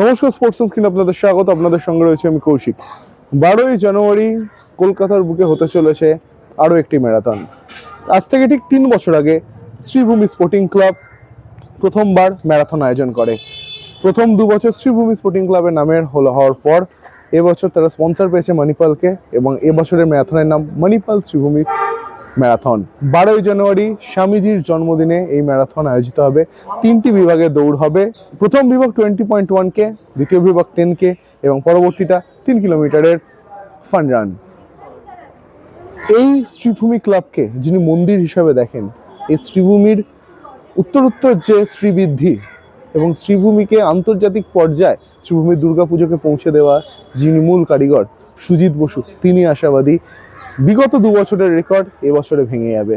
নমস্কার sports screen আপনাদের স্বাগত। আপনাদের সঙ্গে রয়েছে আমি কৌশিক। বারোই জানুয়ারি কলকাতার বুকে হতে চলেছে আরও একটি ম্যারাথন। আজ থেকে ঠিক তিন বছর আগে শ্রীভূমি স্পোর্টিং ক্লাব প্রথমবার ম্যারাথন আয়োজন করে। প্রথম দু বছর শ্রীভূমি স্পোর্টিং ক্লাবের নামের হলো হওয়ার পর এবছর তারা স্পন্সর পেয়েছে মণিপালকে এবং এবছরের ম্যারাথনের নাম মণিপাল শ্রীভূমি ম্যারাথন। বারোই জানুয়ারি স্বামীজির জন্মদিনে এই ম্যারাথন আয়োজিত হবে। তিনটি বিভাগে দৌড় হবে। প্রথম বিভাগ টোয়েন্টি পয়েন্ট ওয়ান কে, দ্বিতীয় বিভাগ টেন কে এবং পরবর্তীটা তিন কিলোমিটারের ফান রান এই শ্রীভূমি ক্লাবকে যিনি মন্দির হিসাবে দেখেন, এই শ্রীভূমির উত্তরোত্তর যে শ্রীবৃদ্ধি এবং শ্রীভূমিকে আন্তর্জাতিক পর্যায়ে শ্রীভূমির দুর্গাপুজোকে পৌঁছে দেওয়া যিনি মূল কারিগর, সুজিত বসু, তিনি আশাবাদী বিগত দু বছরের রেকর্ড এবছরে ভেঙে যাবে।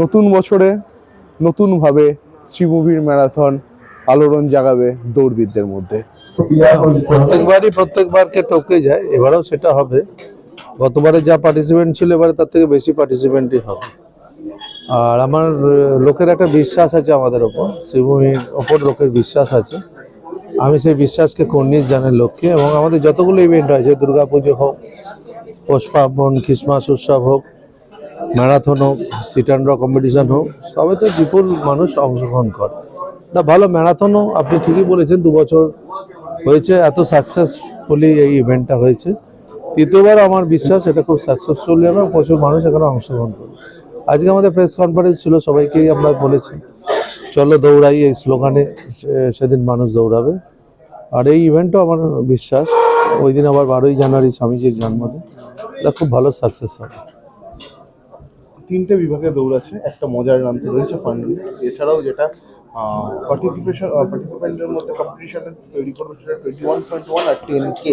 নতুন বছরে নতুনভাবে শ্রীভূমির ম্যারাথন আলোড়ন জাগাবে দৌড়বিদদের মধ্যে। প্রত্যেকবারই প্রত্যেকবারকে টপকে যায়, এবারেও সেটা হবে। গতবারে যা পার্টিসিপেন্ট ছিল, এবারে তার থেকে বেশি পার্টিসিপেন্টই হবে। আর আমার লোকের একটা বিশ্বাস আছে আমাদের ওপর শ্রীভূমির ওপর লোকের বিশ্বাস আছে। আমি সেই বিশ্বাসকে কর্নিশ জানের লক্ষ্যে এবং আমাদের যতগুলো ইভেন্ট হয়েছে দুর্গাপুজো হোক পার্বণ খ্রিসমাস উৎসব হোক, ম্যারাথন হোক সিট অ্যান্ড র কম্পিটিশন হোক সবেতে বিপুল মানুষ অংশগ্রহণ করে। না, ভালো ম্যারাথনও আপনি ঠিকই বলেছেন, দু বছর হয়েছে, এত সাকসেসফুলি এই ইভেন্টটা হয়েছে। তৃতীয়বার আমার বিশ্বাস, এটা খুব সাকসেসফুলি হবে প্রচুর মানুষ এখানে অংশগ্রহণ করবে। আজকে আমাদের প্রেস কনফারেন্স ছিল, সবাইকেই আমরা বলেছি, চলো দৌড়াই এই স্লোগানে সেদিন মানুষ দৌড়াবে। আর এই ইভেন্টও আমার বিশ্বাস, ওই দিন আবার বারোই জানুয়ারি স্বামীজির জন্মদিন। এটা খুব ভালো সাকসেস হবে। তিনটে বিভাগে দৌড় আছে একটা মজার নাম তো রয়েছে ফান এছাড়াও যেটা পার্টিসিপেশন পার্টিসিপেন্টের মধ্যে কম্পিটিশনে তৈরি করবে সেটা টোয়েন্টি ওয়ান পয়েন্ট ওয়ান আর টেন কে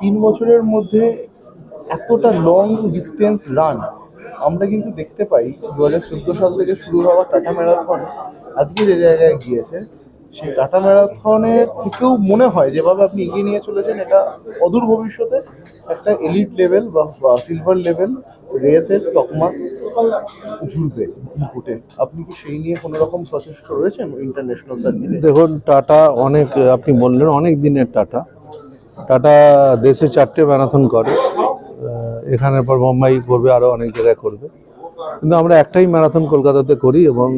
তিন বছরের মধ্যে এতটা লং ডিস্টেন্স রান আমরা কিন্তু দেখতে পাই দু হাজার চোদ্দ সাল থেকে শুরু হওয়া টাটা ম্যারাথন, আজকে যে জায়গায় গিয়েছে সেই টাটা ম্যারাথনের থেকেও মনে হয়, যেভাবে আপনি এগিয়ে নিয়ে চলেছেন, এটা অদূর ভবিষ্যতে একটা এলিট লেভেল বা সিলভার লেভেল রেসের তকমা জুড়বে ইনপুটে আপনি কি সেই নিয়ে কোনো রকম সচেষ্ট রয়েছেন ইন্টারন্যাশনাল সার্কিটে দেখুন, টাটা অনেক, আপনি বললেন অনেক দিনের টাটা। টাটা দেশে চারটে ম্যারাথন করে এখানের পর মুম্বাই করবে আরও অনেক জায়গায় করবে। কিন্তু আমরা একটাই ম্যারাথন কলকাতাতে করি এবং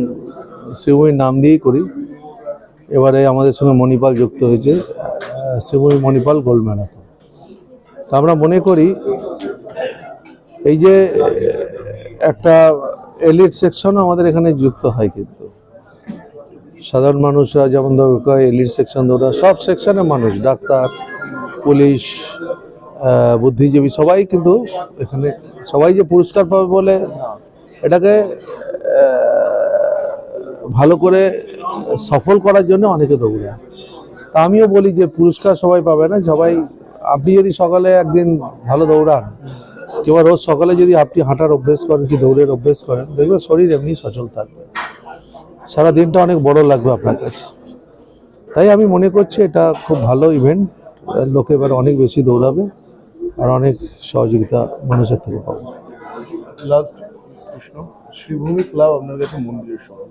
শিবভূমির নাম দিয়েই করি। এবারে আমাদের সঙ্গে মণিপাল যুক্ত হয়েছে শিবভূমি মণিপাল গোল্ড ম্যারাথন তা আমরা মনে করি, এই যে একটা এলিট সেকশন আমাদের এখানে যুক্ত হয় কিন্তু। সাধারণ মানুষরা যেমন দরকার এলিট সেকশন দৌড়া সব সেকশনের মানুষ, ডাক্তার, পুলিশ বুদ্ধিজীবী, সবাই কিন্তু এখানে, সবাই যে পুরস্কার পাবে বলে এটাকে ভালো করে, সফল করার জন্য অনেকে দৌড়ায় তা আমিও বলি যে পুরস্কার সবাই পাবে না, সবাই, আপনি যদি সকালে একদিন ভালো দৌড়ান কিংবা রোজ সকালে যদি আপনি হাঁটার অভ্যেস করেন কি দৌড়ের অভ্যেস করেন, দেখবেন শরীর এমনি সচল থাকবে। সারা দিনটা অনেক বড় লাগবে আপনার কাছে। তাই আমি মনে করছি এটা খুব ভালো ইভেন্ট লোকে এবার অনেক বেশি দৌড়াবে, আর অনেক সহযোগিতা মানুষের থেকে পাবে। লাস্ট প্রশ্ন। শ্রীভূমি ক্লাব আপনার কাছে মন্দিরের সমান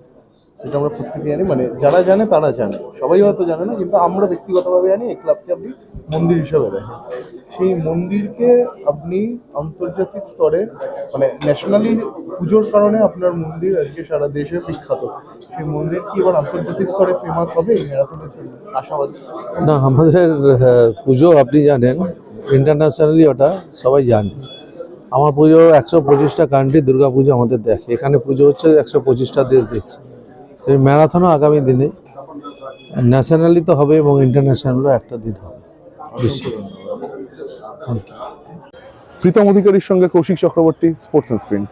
যেটা আমরা প্রত্যেকে জানি মানে যারা জানে তারা জানে। সবাই হয়তো জানে না, কিন্তু আমরা ব্যক্তিগতভাবে জানি এই ক্লাবকে আপনি মন্দির হিসাবে দেখেন। সেই মন্দিরকে আপনি আন্তর্জাতিক স্তরে মানে ন্যাশনালি পুজোর কারণে আপনার মন্দির আজকে সারা দেশে বিখ্যাত। সেই মন্দির কি এবার আন্তর্জাতিক স্তরে ফেমাস হবে এই ম্যারাথনের জন্য? আশাবাদী। না, আমাদের পুজো আপনি জানেন ইন্টারন্যাশনালি ওটা সবাই জানে। আমার পুজো একশো পঁচিশটা কান্ট্রি দুর্গা পুজো আমাদের দেখে। এখানে পুজো হচ্ছে একশো পঁচিশটা দেশ দেখছে। এই ম্যারাথনও আগামী দিনে ন্যাশনালি তো হবে এবং ইন্টারন্যাশনালও একটা দিন হবে। প্রীতম অধিকারীর সঙ্গে কৌশিক চক্রবর্তী স্পোর্টস স্প্রিন্ট